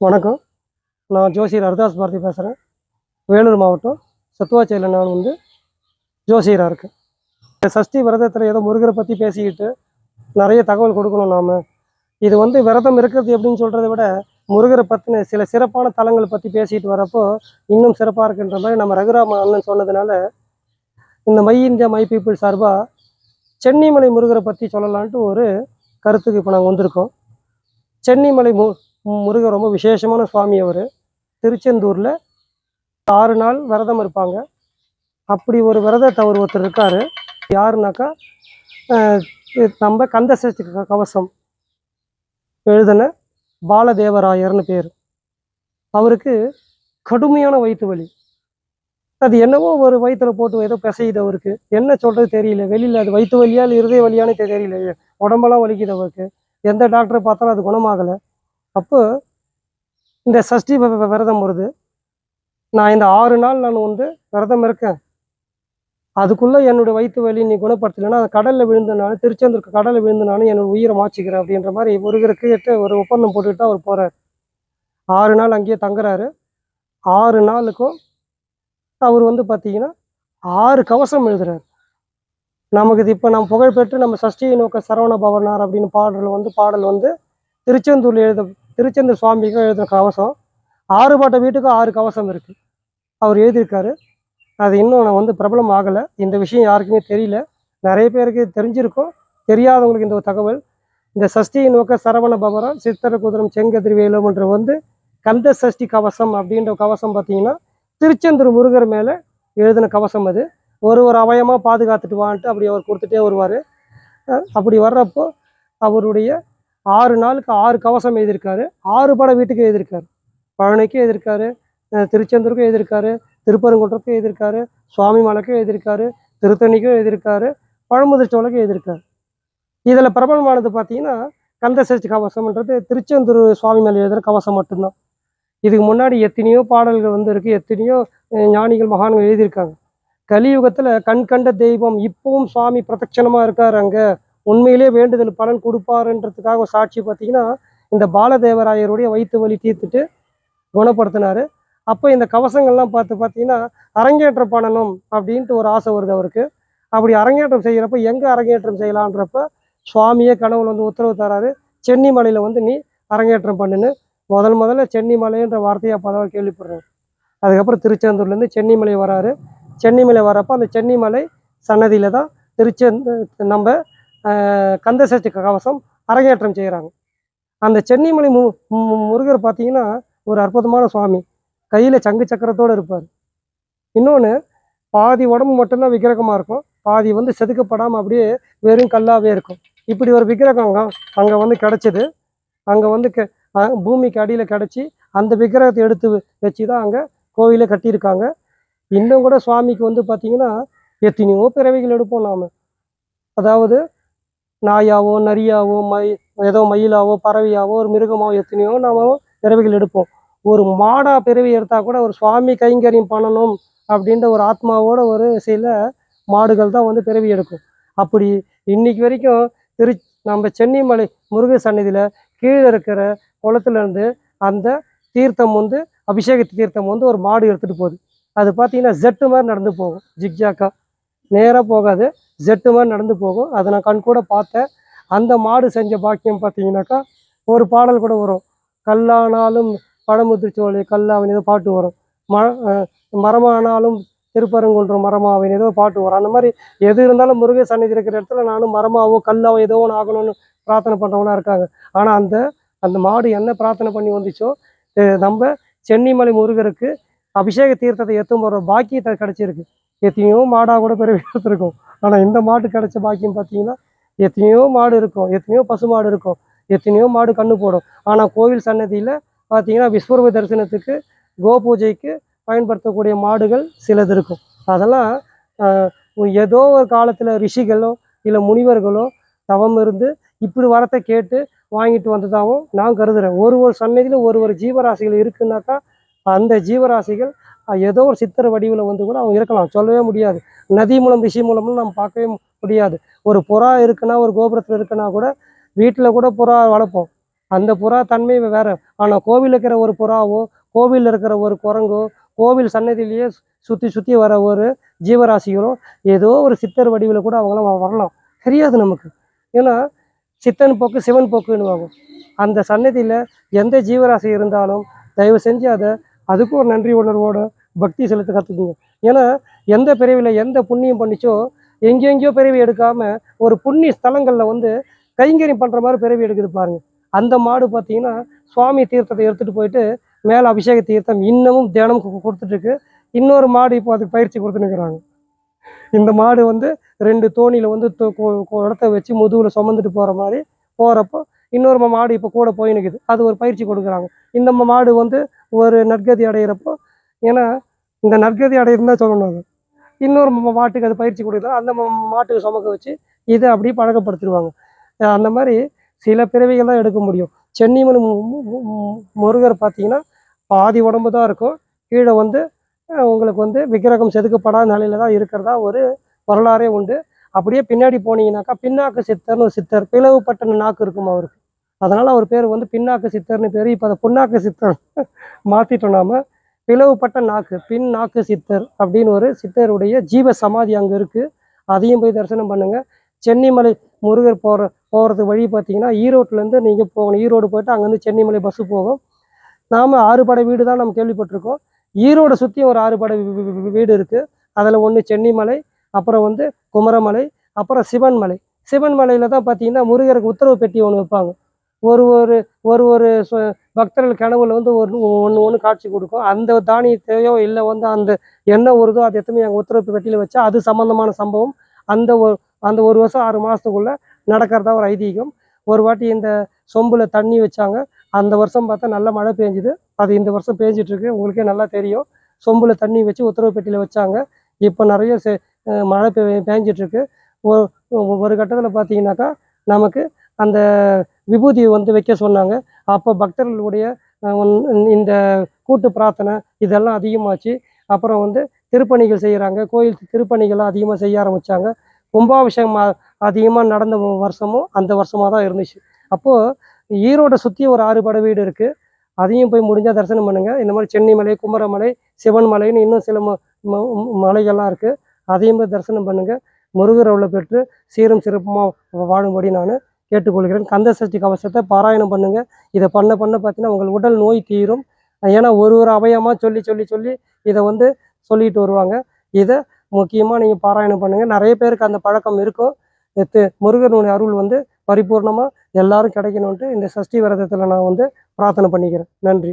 வணக்கம். நான் ஜோசியர் ஹரிதாஸ் பாரதி பேசுகிறேன் வேலூர் மாவட்டம் சத்துவாச்சேரியில் நான் வந்து ஜோசியராக இருக்கேன். இந்த சஷ்டி விரதத்தில் ஏதோ முருகரை பற்றி பேசிக்கிட்டு நிறைய தகவல் கொடுக்கணும் நாம். இது வந்து விரதம் இருக்கிறது எப்படின்னு சொல்கிறத விட முருகரை பற்றின சில சிறப்பான தலங்களை பற்றி பேசிட்டு வரப்போ இன்னும் சிறப்பாக இருக்குன்ற மாதிரி நம்ம ரகுராம அண்ணன் சொன்னதுனால இந்த மை இந்தியா மை பீப்புள் சார்பாக சென்னிமலை முருகரை பற்றி சொல்லலான்ட்டு ஒரு கருத்துக்கு இப்போ நாங்கள் வந்திருக்கோம். சென்னிமலை மு முருகன் ரொம்ப விசேஷமான சுவாமி அவர். திருச்செந்தூரில் ஆறு நாள் விரதம் இருப்பாங்க. அப்படி ஒரு விரதத்தை அவர் ஒருத்தர் இருக்கார். யாருனாக்கா நம்ம கந்த சஷ்டி கவசம் எழுதின பாலதேவராயர்னு பேர். அவருக்கு கடுமையான வயிற்று வலி. அது என்னவோ ஒரு வயிற்றுல போட்டு ஏதோ பிசையுது அவருக்கு. என்ன சொல்கிறது தெரியல. வெளியில் அது வயிற்று வலியா இல்லை இருதய வலியானே தெரியல உடம்பெல்லாம் வலிக்குது அவருக்கு. எந்த டாக்டரை பார்த்தாலும் அது குணமாகலை. அப்போ இந்த சஷ்டி விரதம் வருது. நான் இந்த ஆறு நாள் நான் வந்து விரதம் இருக்கேன். அதுக்குள்ளே என்னுடைய வயிற்று வலி நீ குணப்படுத்தலைன்னா அந்த கடலில் விழுந்தனாலும் திருச்செந்தூருக்கு கடலில் விழுந்தனாலும் என்னோட உயிரை மாச்சிக்கிறேன் அப்படின்ற மாதிரி ஒருவருக்கு எட்டு ஒரு ஒப்பந்தம் போட்டுக்கிட்டு அவர் போகிறார் ஆறு நாள் அங்கேயே தங்குறாரு. ஆறு நாளுக்கும் அவர் வந்து பார்த்தீங்கன்னா ஆறு கவசம் எழுதுறாரு. நமக்கு இது இப்போ நம்ம புகழ்பெற்று நம்ம சஷ்டியை நோக்க சரவண பவனார் அப்படின்னு பாடல் வந்து பாடல் வந்து திருச்செந்தூரில் எழுத திருச்செந்தூர் சுவாமிக்கும் எழுதின கவசம். ஆறுபாட்ட வீட்டுக்கும் ஆறு கவசம் இருக்குது அவர் எழுதியிருக்காரு. அது இன்னும் நான் வந்து பிரபலம் ஆகலை. இந்த விஷயம் யாருக்குமே தெரியல. நிறைய பேருக்கு தெரிஞ்சிருக்கும். தெரியாதவங்களுக்கு இந்த ஒரு தகவல். இந்த சஷ்டியை நோக்க சரவண பவரம் சித்தர குதிரம் செங்கதிர் வேலும்ன்ற வந்து கந்த சஷ்டி கவசம் அப்படின்ற கவசம் பார்த்தீங்கன்னா திருச்செந்தூர் முருகர் மேலே எழுதின கவசம் அது. ஒரு ஒரு அவயமாக பாதுகாத்துட்டு வான்ட்டு அப்படி அவர் கொடுத்துட்டே வருவார். அப்படி வர்றப்போ அவருடைய ஆறு நாளுக்கு ஆறு கவசம் எழுதியிருக்காரு. ஆறு படம் வீட்டுக்கு எழுதியிருக்காரு. பழனிக்கும் எழுதியிருக்காரு திருச்செந்தூருக்கும் எழுதியிருக்காரு திருப்பரங்குன்றத்துக்கும் எழுதியிருக்காரு சுவாமி மலைக்கும் எழுதியிருக்காரு திருத்தணிக்கும் எழுதியிருக்காரு பழமுதிர்ச்சோலைக்கும் எழுதியிருக்காரு. இதில் பிரபலமானது பார்த்தீங்கன்னா கந்தசஷ்டி கவசம்ன்றது திருச்செந்தூர் சுவாமி மேலே எழுதுகிற கவசம் மட்டும்தான். இதுக்கு முன்னாடி எத்தனையோ பாடல்கள் வந்து இருக்குது எத்தனையோ ஞானிகள் மகான்கள் எழுதியிருக்காங்க. கலியுகத்தில் கண் கண்ட தெய்வம் இப்பவும் சுவாமி பிரதட்சணமாக இருக்கார் அங்கே. உண்மையிலே வேண்டுதல் பலன் கொடுப்பாருன்றதுக்காக ஒரு சாட்சி பார்த்தீங்கன்னா இந்த பாலதேவராயருடைய வயிற்று வலி தீர்த்துட்டு குணப்படுத்தினார். அப்போ இந்த கவசங்கள்லாம் பார்த்து பார்த்தீங்கன்னா அரங்கேற்றம் பண்ணணும் அப்படின்ட்டு ஒரு ஆசை வருது அவருக்கு. அப்படி அரங்கேற்றம் செய்கிறப்ப எங்கே அரங்கேற்றம் செய்யலான்றப்ப சுவாமியே கனவுல வந்து உத்தரவு தராரு. சென்னி மலையில் வந்து நீ அரங்கேற்றம் பண்ணுன்னு. முதல் முதல்ல சென்னி மலைன்ற வார்த்தையை அப்போ தான் கேள்விப்படுறேன் அதுக்கப்புறம் திருச்செந்தூர்லேருந்து சென்னிமலை வராரு. சென்னிமலை வரப்போ அந்த சென்னிமலை சன்னதியில் தான் திருச்செந்த நம்ம கந்த சஷ்டி கவசம் அரங்கேற்றம் செய்கிறாங்க அந்த சென்னிமலை மு மு- முருகர் பார்த்தீங்கன்னா ஒரு அற்புதமான சுவாமி. கையில் சங்கு சக்கரத்தோடு இருப்பார். இன்னொன்று பாதி உடம்பு மட்டும்தான் விக்கிரகமாக இருக்கும். பாதி வந்து செதுக்கப்படாமல் அப்படியே வெறும் கல்லாகவே இருக்கும். இப்படி ஒரு விக்கிரகம் அங்கே அங்கே வந்து கிடச்சிது. அங்கே வந்து கெ- பூமிக்கு அடியில் கிடச்சி அந்த விக்கிரகத்தை எடுத்து வச்சு தான் அங்கே கோவிலை கட்டியிருக்காங்க. இன்னும் கூட சுவாமிக்கு வந்து பார்த்திங்கன்னா எத்தனையோ பிறவைகள் எடுப்போம் நாம். அதாவது நாயாவோ நரியாவோ மை ஏதோ மயிலாவோ பறவையாவோ ஒரு மிருகமாவோ எத்தனையோ நாம பிறவிகள் எடுப்போம். ஒரு மாடா பிறவி எடுத்தால் கூட ஒரு சுவாமி கைங்கரியம் பண்ணணும் அப்படின்ற ஒரு ஆத்மாவோட ஒரு சில மாடுகள் தான் வந்து பிறவி எடுக்கும். அப்படி இன்னைக்கு வரைக்கும் திரு நம்ம சென்னிமலை முருக சன்னதியில் கீழே இருக்கிற குளத்துலேருந்து அந்த தீர்த்தம் வந்து அபிஷேக தீர்த்தம் வந்து ஒரு மாடு எடுத்துகிட்டு போகுது. அது பார்த்தீங்கன்னா ஜெட்டு மாதிரி நடந்து போகும். ஜிக்ஜாக்கா. நேராக போகாது. ஜெட்டு மாதிரி நடந்து போகும். அதை நான் கண் கூட பார்த்தேன். அந்த மாடு செஞ்ச பாக்கியம் பார்த்தீங்கன்னாக்கா ஒரு பாடல் கூட வரும். கல்லானாலும் பழமுதிர்ச்சோலை கல்லாவின் ஏதோ பாட்டு வரும். ம மரமானாலும் திருப்பரங்குன்ற மரமாவின் ஏதோ பாட்டு வரும். அந்த மாதிரி எது இருந்தாலும் முருகை சன்னிதி இருக்கிற இடத்துல நானும் மரமாவோ கல்லாவோ ஏதோ ஒன்று ஆகணும்னு பிரார்த்தனை பண்ணுறவங்களா இருக்காங்க. ஆனால் அந்த அந்த மாடு என்ன பிரார்த்தனை பண்ணி வந்துச்சோ நம்ம சென்னிமலை முருகருக்கு அபிஷேக தீர்த்தத்தை எத்தும் போகிற பாக்கியத்தை கிடச்சிருக்கு. எத்தனையோ மாடாக கூட பிறவி எடுத்திருக்கும். ஆனால் இந்த மாடு கிடைச்ச பாக்கியம் பார்த்தீங்கன்னா எத்தனையோ மாடு இருக்கும். எத்தனையோ பசு மாடு இருக்கும். எத்தனையோ மாடு கண்ணு போடும். ஆனால் கோவில் சன்னதியில் பார்த்தீங்கன்னா விஸ்வரூப தரிசனத்துக்கு கோ பூஜைக்கு பயன்படுத்தக்கூடிய மாடுகள் சிலது இருக்கும். அதெல்லாம் ஏதோ ஒரு காலத்தில் ரிஷிகளோ இல்லை முனிவர்களோ தவம் இருந்து இப்படி வரத்தை கேட்டு வாங்கிட்டு வந்ததாகவும் நான் கருதுகிறேன் ஒரு ஒரு சன்னதியில் ஒரு ஒரு ஜீவராசிகள் இருக்குன்னாக்கா அந்த ஜீவராசிகள் ஏதோ ஒரு சித்தர் வடிவில் வந்து கூட அவங்க இருக்கலாம். சொல்லவே முடியாது. நதி மூலம் ரிஷி மூலம்னு நம்ம பார்க்கவே முடியாது. ஒரு புறா இருக்குன்னா ஒரு கோபுரத்தில் இருக்குன்னா கூட வீட்டில் கூட புறா வளர்ப்போம். அந்த புறா தன்மை வேறு. ஆனால் கோவில் இருக்கிற ஒரு புறாவோ கோவில் இருக்கிற ஒரு குரங்கோ கோவில் சன்னதியிலேயே சுற்றி சுற்றி வர ஒரு ஜீவராசிகளும் ஏதோ ஒரு சித்தர் வடிவில் கூட அவங்களாம் வரலாம். தெரியாது நமக்கு. ஏன்னா சித்தன் போக்கு சிவன் போக்குன்னுவாங்க. அந்த சன்னதியில் எந்த ஜீவராசி இருந்தாலும் தயவு செஞ்சு அதை அதுக்கும் ஒரு நன்றி உணர்வோட பக்தி செலுத்த கற்றுக்குங்க ஏன்னா எந்த பிறவியில் எந்த புண்ணியம் பண்ணிச்சோ எங்கெங்கேயோ பிறவி எடுக்காமல் ஒரு புண்ணிய ஸ்தலங்களில் வந்து கைங்கரியம் பண்ணுற மாதிரி பிறவி எடுக்குது பாருங்கள் அந்த மாடு பார்த்தீங்கன்னா சுவாமி தீர்த்தத்தை எடுத்துகிட்டு போயிட்டு மேலே அபிஷேக தீர்த்தம் இன்னமும் தினமும் கொடுத்துட்ருக்கு இன்னொரு மாடு இப்போ அதுக்கு பயிற்சி கொடுத்துனுக்குறாங்க இந்த மாடு வந்து ரெண்டு தோணியில் வந்து தோ- இடத்த வச்சு முதுகில் சுமந்துட்டு போகிற மாதிரி போகிறப்போ இன்னொரு மாடு இப்போ கூட போய் நிற்குது அது ஒரு பயிற்சி கொடுக்குறாங்க. இந்த மாடு வந்து ஒரு நற்கதி அடையிறப்போ ஏன்னா இந்த நற்கதி அடையிருந்தால் தான் சொல்லணும் அது. இன்னொரு மாட்டுக்கு அது பயிற்சி கொடுக்குறோம் அந்த மாட்டுக்கு சுமக்க வச்சு இதை அப்படியே பழக்கப்படுத்திடுவாங்க. அந்த மாதிரி சில பிறவிகள் தான் எடுக்க முடியும். சென்னிமன் முருகர் பார்த்தீங்கன்னா பாதி உடம்பு தான் இருக்கும். கீழே வந்து உங்களுக்கு வந்து விக்கிரகம் செதுக்கப்படாத நிலையில தான் இருக்கிறதா ஒரு வரலாறே உண்டு. அப்படியே பின்னாடி போனீங்கன்னாக்கா பின்னாக்கு சித்தர்னு ஒரு சித்தர் பிளவுப்பட்ட நாக்கு இருக்கும் அவருக்கு. அதனால் அவர் பேர் வந்து பின்னாக்கு சித்தர்னு பேர். இப்போ அதை புண்ணாக்கு சித்தர் மாற்றிட்டோம் நாம. பிளவுப்பட்ட நாக்கு பின் நாக்கு சித்தர் அப்படின்னு ஒரு சித்தருடைய ஜீவ சமாதி அங்கே இருக்குது அதையும் போய் தரிசனம் பண்ணுங்கள் சென்னிமலை முருகர் போகிற போகிறது வழி பார்த்தீங்கன்னா ஈரோட்லேருந்து நீங்கள் போகணும். ஈரோடு போயிட்டு அங்கேருந்து சென்னிமலை பஸ்ஸு போகும். நாம் ஆறுபடை வீடு தான் நம்ம கேள்விப்பட்டிருக்கோம். ஈரோடை சுற்றி ஒரு ஆறுபடை வீடு இருக்குது அதில் ஒன்று சென்னிமலை அப்புறம் வந்து குமரமலை அப்புறம் சிவன்மலை. சிவன்மலையில் தான் பார்த்தீங்கன்னா முருகருக்கு உத்தரவு பெட்டி ஒன்று வைப்பாங்க. ஒரு ஒரு ஒரு ஒரு பக்தர்கள் கனவுல வந்து ஒரு ஒன்று ஒன்று காட்சி கொடுக்கும். அந்த தானியத்தையோ இல்லை வந்து அந்த என்ன வருதோ அது எத்தனை எங்கள் உத்தரவு பெட்டியில் வச்சா அது சம்மந்தமான சம்பவம். அந்த ஒரு அந்த ஒரு வருஷம் ஆறு மாதத்துக்குள்ளே நடக்கிறதா ஒரு ஐதீகம். ஒரு வாட்டி இந்த சொம்பில் தண்ணி வச்சாங்க. அந்த வருஷம் பார்த்தா நல்ல மழை பெஞ்சுது. அது இந்த வருஷம் பெஞ்சிட்ருக்கு உங்களுக்கே நல்லா தெரியும். சொம்பில் தண்ணி வச்சு உத்தரவு பெட்டியில் வச்சாங்க. இப்போ நிறைய செ- மழை பெ- பேஞ்சிட்ருக்கு. ஒரு ஒரு கட்டத்தில் பார்த்தீங்கன்னாக்கா நமக்கு அந்த விபூதி வந்து வைக்க சொன்னாங்க. அப்போ பக்தர்களுடைய இந்த கூட்டு பிரார்த்தனை இதெல்லாம் அதிகமாச்சு. அப்புறம் வந்து திருப்பணிகள் செய்கிறாங்க கோயில் திருப்பணிகள்லாம் அதிகமாக செய்ய ஆரம்பித்தாங்க கும்பாபிஷேகம் அதிகமாக நடந்த வருஷமும் அந்த வருஷமாக தான் இருந்துச்சு. அப்போது ஈரோடை சுற்றி ஒரு ஆறு பட வீடு இருக்குது அதையும் போய் முடிஞ்சால் தரிசனம் பண்ணுங்கள் இந்த மாதிரி சென்னை மலை குமரமலை சிவன் மலைன்னு இன்னும் சில ம ம- மலைகள்லாம் இருக்குது அதையும் போய் தரிசனம் பண்ணுங்கள் முருகர் அருளை பெற்று சீரும் சிறப்புமாக வாழும்படி நான் கேட்டுக்கொள்கிறேன். கந்த சஷ்டி கவசத்தை பாராயணம் பண்ணுங்கள் இதை பண்ண பண்ண பார்த்தீங்கன்னா உங்கள் உடல் நோய் தீரும். ஏன்னா ஒரு ஒரு அபயமாக சொல்லி சொல்லி சொல்லி இதை வந்து சொல்லிட்டு வருவாங்க. இதை முக்கியமாக நீங்கள் பாராயணம் பண்ணுங்கள் நிறைய பேருக்கு அந்த பழக்கம் இருக்கும். முருகனுடைய அருள் வந்து பரிபூர்ணமாக எல்லாரும் கிடைக்கணுன்ட்டு இந்த சஷ்டி விரதத்தில் நான் வந்து பிரார்த்தனை பண்ணிக்கிறேன். நன்றி.